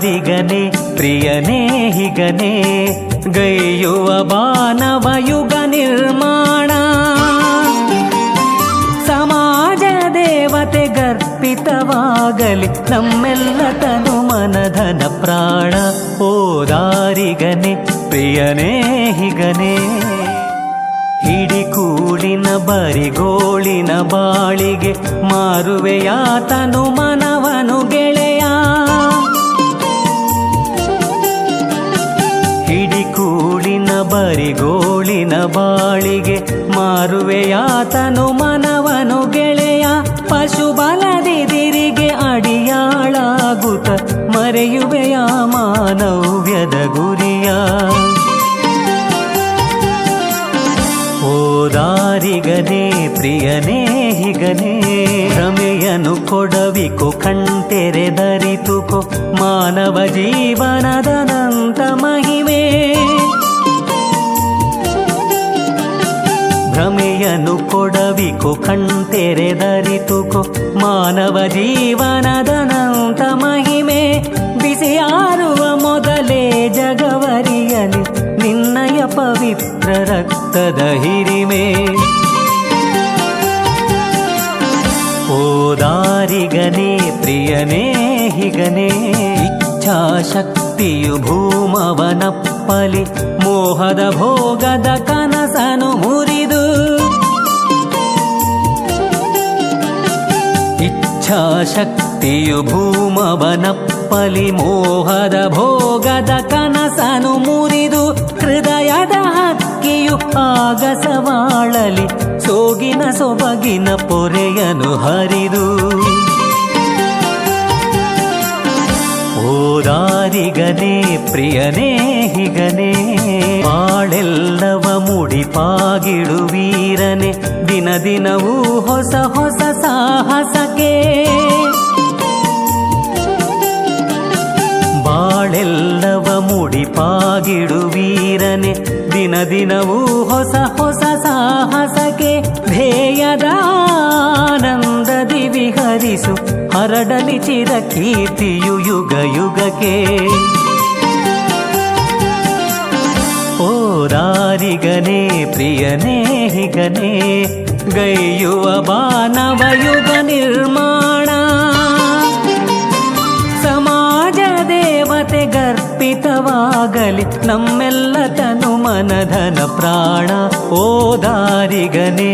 ಓದಾರಿಗನೆ ಪ್ರಿಯನೇ ಹಿಗನೆ ಗೈಯುವ ಬಾನವಯುಗ ನಿರ್ಮಾಣ. ಸಮಾಜ ದೇವತೆ ಗರ್ಪಿತವಾಗಲಿ, ನಮ್ಮೆಲ್ಲ ತನು ಮನಧನ ಪ್ರಾಣ. ಓದಾರಿಗನೆ ಪ್ರಿಯನೇ ಹಿಗನೆ ಹಿಡಿಕೂಡಿನ ಬರಿಗೋಳಿನ ಬಾಳಿಗೆ ಮಾರುವೆಯಾತನು ಮನ ಬರಿಗೋಳಿನ ಬಾಳಿಗೆ ಮಾರುವೆಯಾತನು ಮನವನು ಗೆಳೆಯ. ಪಶು ಬಲದಿದಿರಿಗೆ ಅಡಿಯಾಳಾಗುತ್ತ ಮರೆಯುವೆಯ ಮಾನವ್ಯದ ಗುರಿಯ. ಓದಾರಿಗನೇ ಪ್ರಿಯನೇ, ಹಿಗನೇ ರಮೆಯನು ಕೊಡವಿಕೊ ಕಣ್ತೆರೆದರಿತುಕೊ ಮಾನವ ಜೀವನದನಂತ ಮಹಿಮೆ. ಭ್ರಮೆಯನು ಕೊಡವಿಕೊ ಕಣ್ತೆರೆದರಿತುಕೊ ಮಾನವ ಜೀವನದನಂತ ಮಹಿಮೆ, ಬಿಸಿಯಾರುವ ಮೊದಲೇ ಜಗವರಿಯಲಿ. ನಿನ್ನಯ ಪವಿತ್ರ ರಕ್ತದ ಹಿರಿಮೆ. ಓದಾರಿಗನೇ ಪ್ರಿಯನೇ ಹಿಗನೇ ಇಚ್ಛಾಶಕ್ತಿಯು ಭೂಮವನಪ್ಪಲಿ. ಮೋಹದ ಭೋಗದ ಕನಸನು ಮುರಿದು ಇಚ್ಛಾಶಕ್ತಿಯು ಭೂಮವನಪ್ಪಲಿ ಮೋಹದ ಭೋಗದ ಕನಸನು ಮುರಿದು ಹೃದಯದ ಹಕ್ಕಿಯು ಆಗಸವಾಳಲಿ ಸೋಗಿನ ಸೊಬಗಿನ ಪೊರೆಯನು ಹರಿದು. ಓದಾರಿಗನೇ ಪ್ರಿಯನೇ ಹಿಗನೇ ಬಾಳೆಲ್ಲವ ಮುಡಿಪಾಗಿಡುವೀರನೆ ದಿನ ದಿನವೂ ಹೊಸ ಹೊಸ ಬಾಳೆಲ್ಲವ ಮುಡಿಪಾಗಿಡುವೀರನೆ. ದಿನ ದಿನವೂ ಹೊಸ ಹೊಸ ಸಾಹಸಕ್ಕೆ ಧ್ಯೇಯದ ಆನಂದದಿ ವಿಹರಿಸು. ಹರಡಲಿ ಚಿರ ಕೀರ್ತಿಯು ಯುಗ ಯುಗಕ್ಕೆ. ಓರಾರಿಗನೇ ಪ್ರಿಯನೇ ಹಿಗನೇ ಗೈಯುವ ಬಾನವ ಯುಗ ನಿರ್ಮಾಣ ಗರ್ಪಿತವಾಗಲಿ ನಮ್ಮೆಲ್ಲ ತನು ಮನಧನ ಪ್ರಾಣ ಓದಾರಿಗನೇ